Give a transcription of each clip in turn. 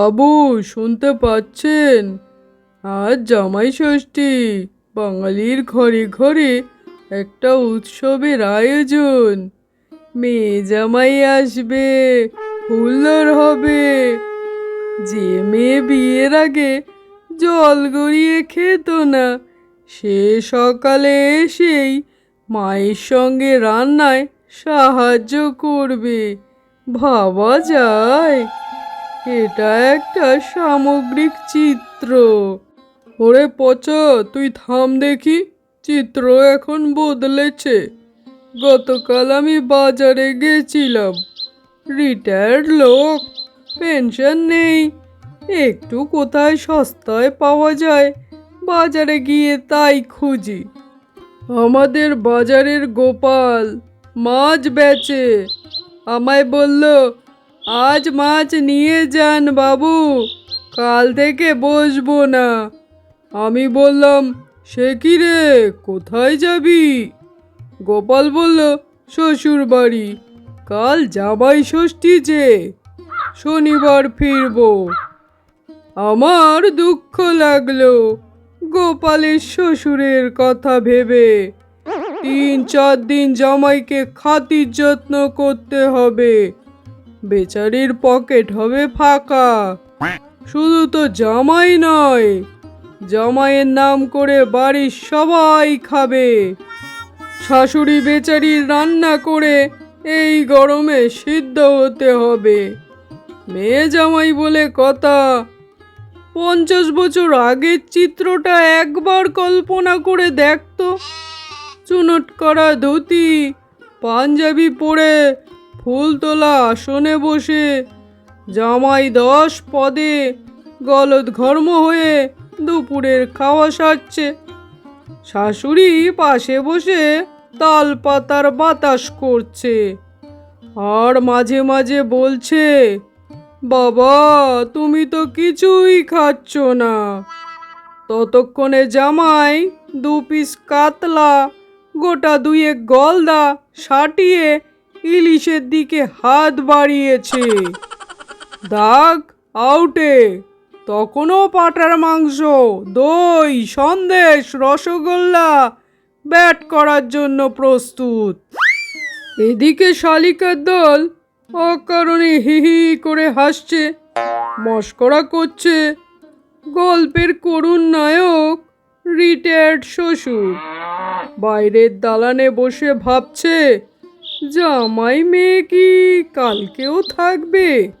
বাবু, শুনতে পাচ্ছেন? আজ জামাই ষষ্ঠী, বাঙালির ঘরে ঘরে একটা উৎসবের আয়োজন। মেয়ে জামাই আসবে হুল্লোর হবে। যে মেয়ে বিয়ের আগে জল গড়িয়ে খেত না, সে সকালে এসেই মায়ের সঙ্গে রান্নায় সাহায্য করবে। ভাবা যায়। এটা একটা সামগ্রিক চিত্র। ওরে পচা, তুই থাম দেখি, চিত্র এখন বদলেছে। গতকাল আমি বাজারে গেছিলাম। রিটায়ার্ড লোক, পেনশন নেই। একটু কোথায় সস্তায় পাওয়া যায়, বাজারে গিয়ে তাই খুঁজি। আমাদের বাজারের গোপাল, মাছ বেচে। আমায় বলল আজ মাছ নিয়ে যান বাবু, কাল থেকে বসবো না। আমি বললাম, সে কি রে, কোথায় যাবি? গোপাল বলল শ্বশুর বাড়ি কাল জামাই ষষ্ঠী যে, শনিবার ফিরবো। আমার দুঃখ লাগল, গোপালের শ্বশুরের কথা ভেবে। তিন চার দিন জামাইকে খাতির যত্ন করতে হবে। বেচারির পকেট হবে ফাঁকা। শুধু তো জামাই নয়, জামাইয়ের নাম করে বাড়ির সবাই খাবে। শাশুড়ি বেচারির রান্না করে এই গরমে সিদ্ধ হতে হবে। মেয়ে জামাই বলে কথা, পঞ্চাশ বছর আগের চিত্রটা একবার কল্পনা করে দেখতো। চুনট করা ধুতি, পাঞ্জাবি পরে ফুল তোলা আসনে বসে জামাই দশ পদে গলদ ঘর্ম হয়ে দুপুরের খাওয়া সারছে। শাশুড়ি পাশে বসে তাল পাতার বাতাস করছে। আর মাঝে মাঝে বলছে, বাবা, তুমি তো কিছুই খাচ্ছ না। ততক্ষণে জামাই দু পিস কাতলা, গোটা দুয়েক গলদা সাটিয়ে ইলিশের দিকে হাত বাড়িয়েছে। দাগ আউটে। তখনও পাটার মাংস, দই, সন্দেশ, রসগোল্লা ব্যাট করার জন্য প্রস্তুত। এদিকে শালিকার দল অকারণে হি হি করে হাসছে, মস্করা করছে। গল্পের করুণ নায়ক রিটায়ার্ড শ্বশুর। বাইরের দালানে বসে ভাবছে জামাই মেয়ে কি কালকেও থাকবে?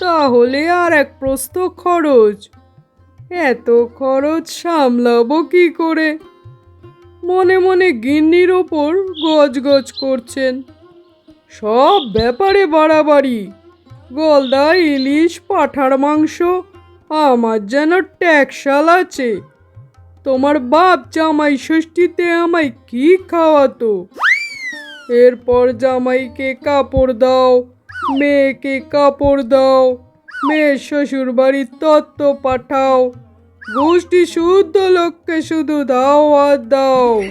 তাহলে আর এক প্রস্ত খরচ। এত খরচ সামলাবো কি করে? মনে মনে গিন্নির ওপর গজগজ করছেন। সব ব্যাপারে বাড়াবাড়ি। গলদা ইলিশ, পাঠার মাংস, আমার যেন ট্যাক্সাল আছে। তোমার বাপ জামাই ষষ্ঠীতে আমায় কি খাওয়াতো? এরপর জামাইকে কাপড় দাও, মেয়েকে কাপড় দাও, মেয়ের শ্বশুর বাড়ির তত্ত্ব পাঠাও, গোষ্ঠী শুদ্ধ লোককে শুধু দাও আর দাও।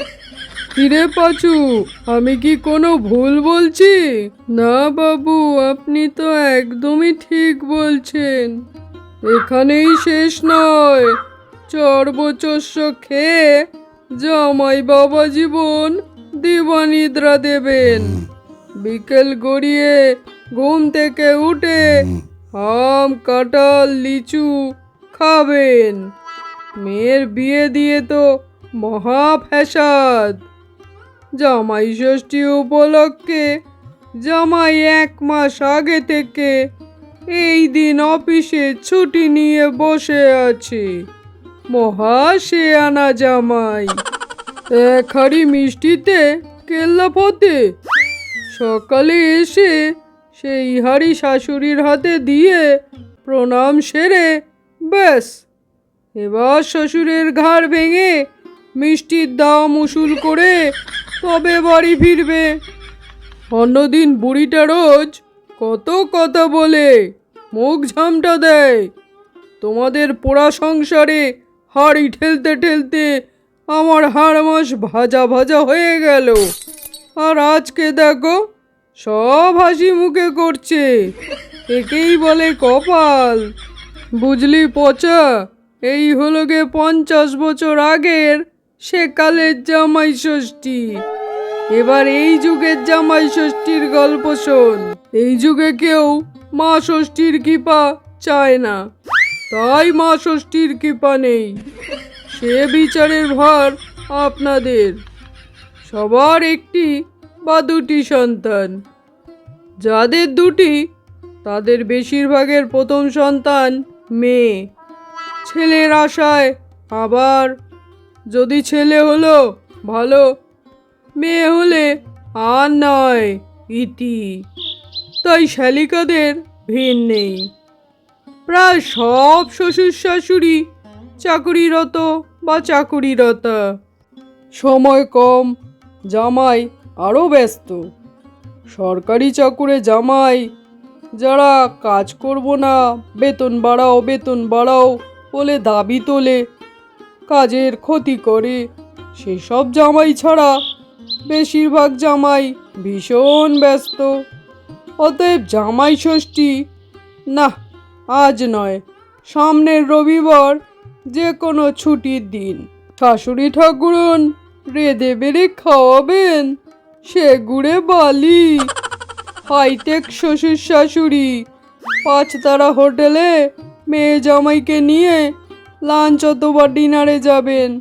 কিরে পাচু, আমি কি কোনো ভুল বলছি? না বাবু, আপনি তো একদমই ঠিক বলছেন। এখানেই শেষ নয়। চর্বচস্য খেয়ে জামাই বাবা জীবন দিবানিদ্রা দেবেন। বিকেল গড়িয়ে ঘুম থেকে উঠে আম কাঁঠাল লিচু খাবেন। মেয়ের বিয়ে দিয়ে তো মহা ফ্যাসাদ জামাই ষষ্ঠী উপলক্ষে জামাই এক মাস আগে থেকে এই দিন অফিসে ছুটি নিয়ে বসে আছে। মহা সে আনা জামাই। এক হাড়ি মিষ্টিতে কেল্লা পথে সকালে এসে সেই হাড়ি শাশুড়ির হাতে দিয়ে প্রণাম সেরে ব্যাস। এবার শ্বশুরের ঘাড় ভেঙে মিষ্টির দাম উসুল করে তবে বাড়ি ফিরবে। অন্যদিন বুড়িটা রোজ কত কথা বলে, মুখ ঝামটা দেয়। তোমাদের পোড়া সংসারে হাড়ি ঠেলতে ঠেলতে আমার হাড় মাস ভাজা ভাজা হয়ে গেল। আর আজকে দেখো, সব হাসি মুখে করছে। একেই বলে কপাল। বুঝলি পচা? এই হলো গে পঞ্চাশ বছর আগের সেকালের জামাই ষষ্ঠী। এবার এই যুগের জামাই ষষ্ঠীর গল্প শোন। এই যুগে কেউ মা ষষ্ঠীর কৃপা চায় না। তাই মা ষষ্ঠীর কৃপা নেই। সে বিচারের ভার আপনাদের। সবার একটি বা দুটি সন্তান। যাদের দুটি, তাদের বেশিরভাগের প্রথম সন্তান মেয়ে। ছেলের আশায় আবার যদি ছেলে হলো, ভালো। মেয়ে হলে আর নয় ইতি। তাই শালিকাদের ভিড় নেই। প্রায় সব শ্বশুর শাশুড়ি চাকুরিরত। বা চাকুরিরতা সময় কম, জামাই আরও ব্যস্ত। সরকারি চাকুরে জামাই, যারা কাজ করব না, বেতন বাড়াও বেতন বাড়াও বলে দাবি তোলে, কাজের ক্ষতি করে। সেসব জামাই ছাড়া বেশিরভাগ জামাই ভীষণ ব্যস্ত। অতএব জামাই ষষ্ঠী, না, আজ নয়, সামনের রবিবার যে কোনো ছুটির দিন। শাশুড়ি ঠাকুরন রেদে বেড়ে খাওয়াবেন, সে গুড়ে বালি। হাইটেক শ্বশুর শাশুড়ি, পাঁচতারা হোটেলে মেয়ে জামাইকে নিয়ে লাঞ্চ অথবা ডিনারে যাবেন।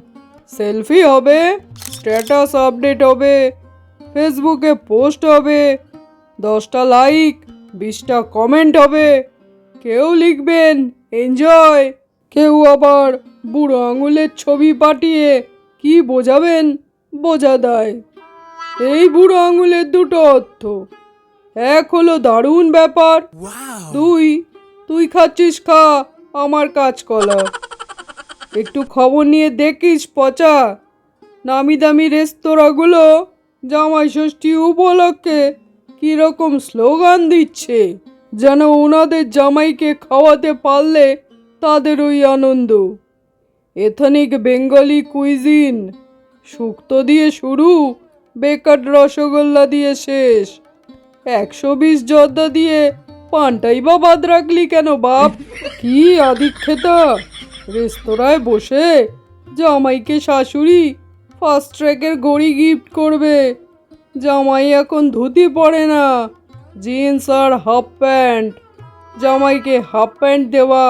সেলফি হবে, স্ট্যাটাস আপডেট হবে, ফেসবুকে পোস্ট হবে, দশটা লাইক, বিশটা কমেন্ট হবে। কেউ লিখবেন, এনজয়! কেউ আবার বুড়ো আঙুলের ছবি পাঠিয়ে কি বোঝাবেন? বোঝা দেয়। এই বুড়ো আঙুলের দুটো অর্থ। এক হলো দারুণ ব্যাপার। দুই তুই খাচ্ছিস খা আমার কাজ কলা একটু খবর নিয়ে দেখিস পচা। নামি দামি রেস্তোরাঁগুলো জামাই ষষ্ঠী উপলক্ষে কীরকম স্লোগান দিচ্ছে। যেন ওনাদের জামাইকে খাওয়াতে পারলে তাদের ওই আনন্দ। এথনিক বেঙ্গলি কুইজিন শুক্তো দিয়ে শুরু, বেকার রসগোল্লা দিয়ে শেষ। একশো বিশ জর্দা দিয়ে পানটাই বা বাদ রাখলি কেন বাপ? কি আদিক্ষেতা? রেস্তোরাঁয় বসে জামাইকে শাশুড়ি ফার্স্ট ট্র্যাকের ঘড়ি গিফট করবে। জামাই এখন ধুতি পরে না, জিন্স আর হাফ প্যান্ট। জামাইকে হাফ প্যান্ট দেওয়া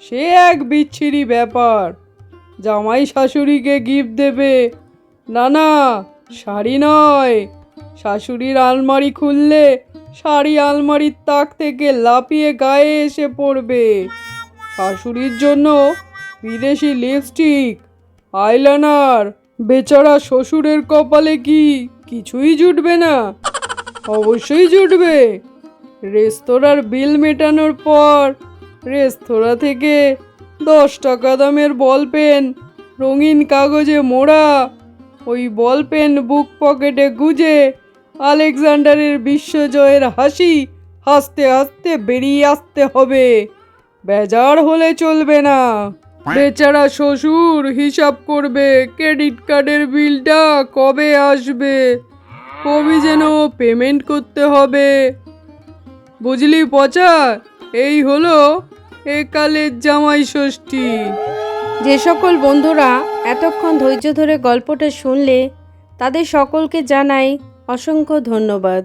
সে এক বিচ্ছিরি ব্যাপার। জামাই শাশুড়িকে গিফট দেবে। না না, শাড়ি নয়। শাশুড়ির আলমারি খুললে শাড়ি আলমারির তাক থেকে লাফিয়ে গায়ে এসে পড়বে। শাশুড়ির জন্য বিদেশি লিপস্টিক আইলাইনার বেচারা শ্বশুরের কপালে কি কিছুই জুটবে না? অবশ্যই জুটবে। রেস্তোরাঁর বিল মেটানোর পর রেস্তোরাঁ থেকে দশ টাকা দামের বল পেন, রঙিন কাগজে মোড়া, ওই বল পেন বুক পকেটে গুজে আলেকজান্ডারের বিশ্বজয়ের হাসি হাসতে হাসতে বেরিয়ে আসতে হবে। বেজার হলে চলবে না। বেচারা শ্বশুর হিসাব করবে ক্রেডিট কার্ডের বিলটা কবে আসবে, কবে যেন পেমেন্ট করতে হবে। বুঝলি পচা? এই হলো একালের জামাই ষষ্ঠী। যে সকল বন্ধুরা এতক্ষণ ধৈর্য ধরে গল্পটা শুনলে তাদের সকলকে জানাই অসংখ্য ধন্যবাদ।